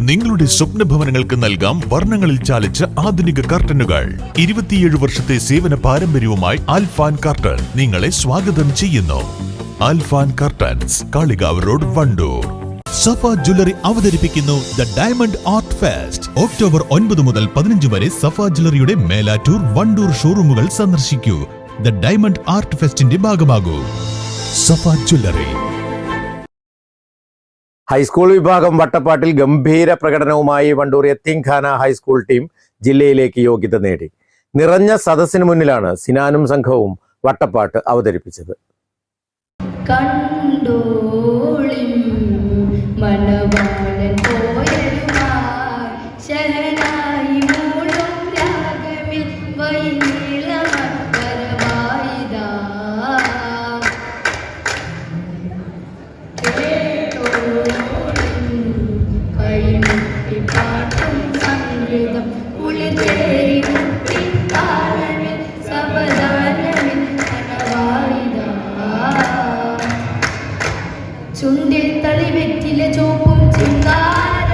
നിങ്ങളുടെ സ്വപ്ന ഭവനങ്ങൾക്ക് നൽകാം വർണങ്ങളിൽ ചാലിച്ച ആധുനിക കർട്ടനുകൾ. ഇരുപത്തിയേഴ് വർഷത്തെ സേവന പാരമ്പര്യവുമായി ആൽഫാൻ കർട്ടൻ നിങ്ങളെ സ്വാഗതം ചെയ്യുന്നു. Alfan curtains Kalikavu road Wandoor. Safa jewellery അവതരിപ്പിക്കുന്നു the diamond art fest. October ഒൻപത് മുതൽ പതിനഞ്ച് വരെ സഫ ജ്വല്ലറിയുടെ മേലാറ്റൂർ വണ്ടൂർ ഷോറൂമുകൾ സന്ദർശിക്കൂ. ദ ഡയമണ്ട് ആർട്ട് ഫെസ്റ്റിന്റെ ഭാഗമാകൂ. സഫ ജ്വല്ലറി. ഹൈസ്കൂൾ വിഭാഗം വട്ടപ്പാട്ടിൽ ഗംഭീര പ്രകടനവുമായി Wandoor Yatheemkhana high school team ജില്ലയിലേക്ക് യോഗ്യത നേടി. നിറഞ്ഞ സദസ്സിന് മുന്നിലാണ് സിനാനും സംഘവും വട്ടപ്പാട്ട് അവതരിപ്പിച്ചത്. കണ്ടോളിം മനവാളൻ ചുണ്ടിൽ തളി വെറ്റില ചോപ്പും ചിങ്കാര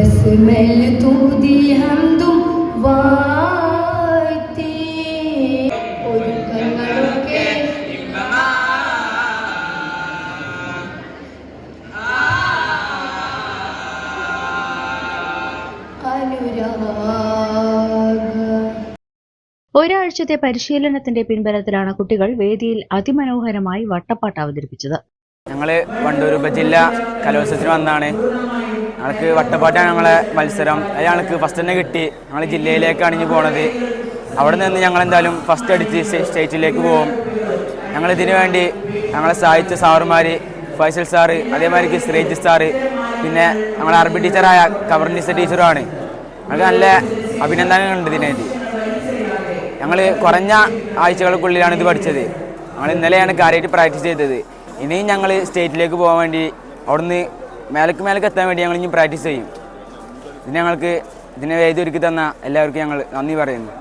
ബസ്മൽ തൂതി ഹംദും വാഴ്ത്തി. ഒരുക്കങ്ങളൊക്കെ അനുരാഗ ഒരാഴ്ചത്തെ പരിശീലനത്തിന്റെ പിൻബലത്തിലാണ് കുട്ടികൾ വേദിയിൽ അതിമനോഹരമായി വട്ടപ്പാട്ട് അവതരിപ്പിച്ചത്. ഞങ്ങൾ വണ്ടൂർ ഉപജില്ല കലോത്സവത്തിന് വന്നാണ് ഞങ്ങൾക്ക് വട്ടപ്പാട്ടാണ് ഞങ്ങളെ മത്സരം. അത് ഞങ്ങൾക്ക് ഫസ്റ്റ് തന്നെ കിട്ടി. ഞങ്ങൾ ജില്ലയിലേക്കാണ് ഇനി പോണത്. അവിടെ നിന്ന് ഞങ്ങൾ എന്തായാലും ഫസ്റ്റ് അടിച്ച് സ്റ്റേറ്റിലേക്ക് പോകും. ഞങ്ങൾ ഇതിനു വേണ്ടി ഞങ്ങളെ സഹായിച്ച സാറുമാർ ഫൈസൽ സാറ് അതേമാതിരി ശ്രീജി സാറ് പിന്നെ ഞങ്ങളെ അറബി ടീച്ചറായ കവർണിസ ടീച്ചറുമാണ്. ഞങ്ങൾക്ക് നല്ല അഭിനന്ദനങ്ങളുണ്ട് ഇതിനായിട്ട് ഞങ്ങൾ കുറഞ്ഞ ആഴ്ചകൾക്കുള്ളിലാണ് ഇത് പഠിച്ചത്. ഞങ്ങൾ ഇന്നലെയാണ് കാര്യമായിട്ട് പ്രാക്ടീസ് ചെയ്തത്. ഇനിയും ഞങ്ങൾ സ്റ്റേറ്റിലേക്ക് പോകാൻ വേണ്ടി അവിടുന്ന് മേലക്ക് മേലക്ക് എത്താൻ വേണ്ടി ഞങ്ങൾ ഇനി പ്രാക്ടീസ് ചെയ്യും. ഇതിന് ഞങ്ങൾക്ക് ഇതിനെ വേദി ഒരുക്കി തന്ന എല്ലാവർക്കും ഞങ്ങൾ നന്ദി പറയുന്നു.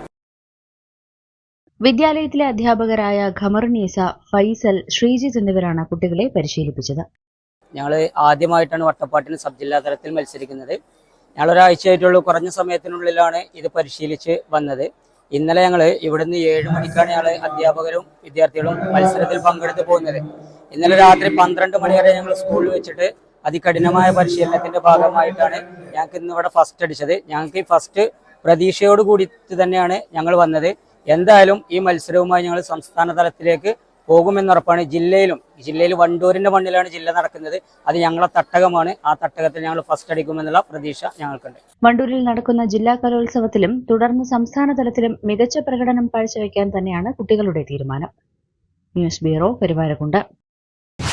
വിദ്യാലയത്തിലെ അധ്യാപകരായ ഖമറുനീസ ഫൈസൽ ശ്രീജിത്ത് എന്നിവരാണ് കുട്ടികളെ പരിശീലിപ്പിച്ചത്. ഞങ്ങൾ ആദ്യമായിട്ടാണ് വട്ടപ്പാട്ടിന് സബ് ജില്ലാ തലത്തിൽ മത്സരിക്കുന്നത്. ഞങ്ങൾ ഒരാഴ്ചയായിട്ടുള്ള കുറഞ്ഞ സമയത്തിനുള്ളിലാണ് ഇത് പരിശീലിച്ച് വന്നത്. ഇന്നലെ ഞങ്ങൾ ഇവിടുന്ന് ഏഴ് മണിക്കാണ് ഞങ്ങൾ അധ്യാപകരും വിദ്യാർത്ഥികളും മത്സരത്തിൽ പങ്കെടുത്ത് പോകുന്നത്. ഇന്നലെ രാത്രി പന്ത്രണ്ട് മണി വരെ ഞങ്ങൾ സ്കൂളിൽ വെച്ചിട്ട് അതികഠിനമായ പരിശീലനത്തിന്റെ ഭാഗമായിട്ടാണ് ഞങ്ങൾക്ക് ഇന്ന് ഇവിടെ ഫസ്റ്റ് അടിച്ചത്. ഞങ്ങൾക്ക് ഈ ഫസ്റ്റ് പ്രതീക്ഷയോട് കൂടി തന്നെയാണ് ഞങ്ങൾ വന്നത്. എന്തായാലും ഈ മത്സരവുമായി ഞങ്ങൾ സംസ്ഥാന തലത്തിലേക്ക് പോകുമെന്നുറപ്പാണ് ജില്ലയിലും ജില്ലയിൽ വണ്ടൂരിന്റെ മണ്ണിലാണ് ജില്ല നടക്കുന്നത്. അത് ഞങ്ങളെ തട്ടകമാണ്. ആ തട്ടകത്തിൽ ഞങ്ങൾ ഫസ്റ്റ് അടിക്കുമെന്നുള്ള പ്രതീക്ഷ ഞങ്ങൾക്കുണ്ട്. വണ്ടൂരിൽ നടക്കുന്ന ജില്ലാ കലോത്സവത്തിലും തുടർന്ന് സംസ്ഥാന തലത്തിലും മികച്ച പ്രകടനം കാഴ്ചവെക്കാൻ തന്നെയാണ് കുട്ടികളുടെ തീരുമാനം. News bureau പെരുവാരക്കുണ്ട്